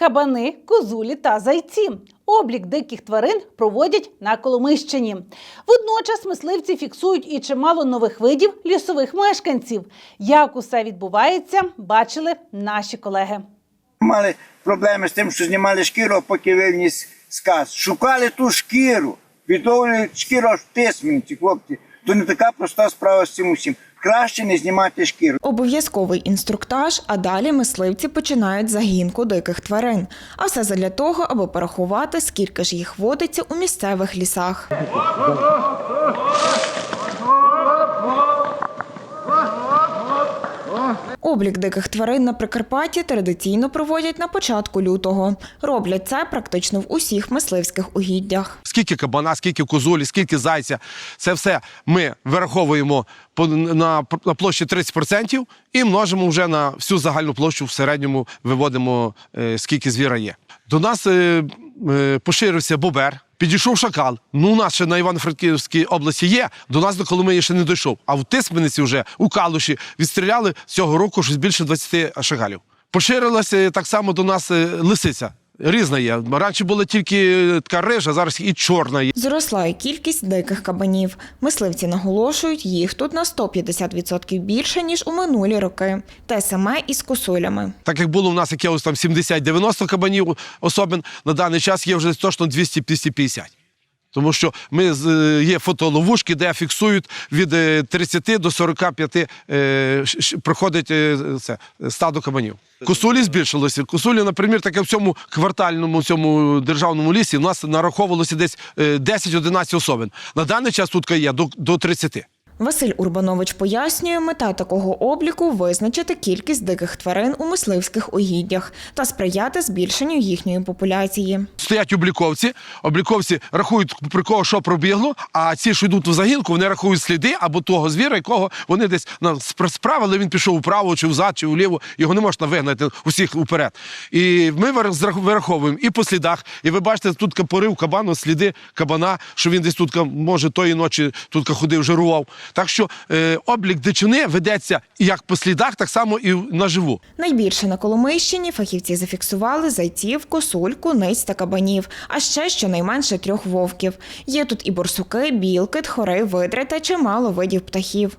кабани, козулі та зайці. Облік диких тварин проводять на Коломищині. Водночас мисливці фіксують і чимало нових видів лісових мешканців. Як усе відбувається, бачили наші колеги. Мали проблеми з тим, що знімали шкіру, а поки вивніс сказ. Шукали ту шкіру, відновлюють шкіру аж в тисмені, хлопці. То не така проста справа з цим усім. Краще не знімати шкіру. Обов'язковий інструктаж, а далі мисливці починають загінку диких тварин. А все задля того, аби порахувати, скільки ж їх водиться у місцевих лісах. Облік диких тварин на Прикарпатті традиційно проводять на початку лютого. Роблять це практично в усіх мисливських угіддях. скільки кабана, скільки козулі, скільки зайця. Це все ми вираховуємо на, площі 30% і множимо вже на всю загальну площу в середньому виводимо, е, скільки звіра є. До нас е, поширився бобер. Підійшов шакал. Ну, у нас ще на Івано-Франківській області є. До нас до Коломиї ще не дійшов. А в Тисмениці вже у Калуші відстріляли цього року щось більше 20 шагалів. Поширилася так само до нас е, лисиця. Різна є. Раніше була тільки така рижа, зараз і чорна є. Зросла і кількість диких кабанів. Мисливці наголошують, їх тут на 150% більше, ніж у минулі роки. Те саме і з косулями. Так як було у нас якось там 70-90 кабанів особин, на даний час є вже точно 200-250. Тому що ми е, є фотоловушки, де фіксують від е, 30 до 45 е, проходить е, це стадо кабанів. Косулі збільшилося. Косулі, наприклад, таке в цьому квартальному цьому державному лісі у нас нараховувалося десь е, 10-11 особин. На даний час тут є до 30. Василь Урбанович пояснює, мета такого обліку визначити кількість диких тварин у мисливських угіддях та сприяти збільшенню їхньої популяції. Стоять обліковці, обліковці рахують при кого що пробігло, а ці, що йдуть в загінку, вони рахують сліди або того звіра, якого вони десь спр- справили, він пішов вправо, чи взад, чи вліво, його не можна вигнати усіх уперед. І ми вир- вираховуємо і по слідах. І ви бачите, тут порив кабану, сліди кабана, що він десь тут, може, тої ночі тут ходив, жирував. Так що е, облік дичини ведеться як по слідах, так само і наживу. Найбільше на Коломийщині фахівці зафіксували зайців, косульку, ниць та кабанів, а ще щонайменше трьох вовків. Є тут і борсуки, білки, тхори, видри та чимало видів птахів.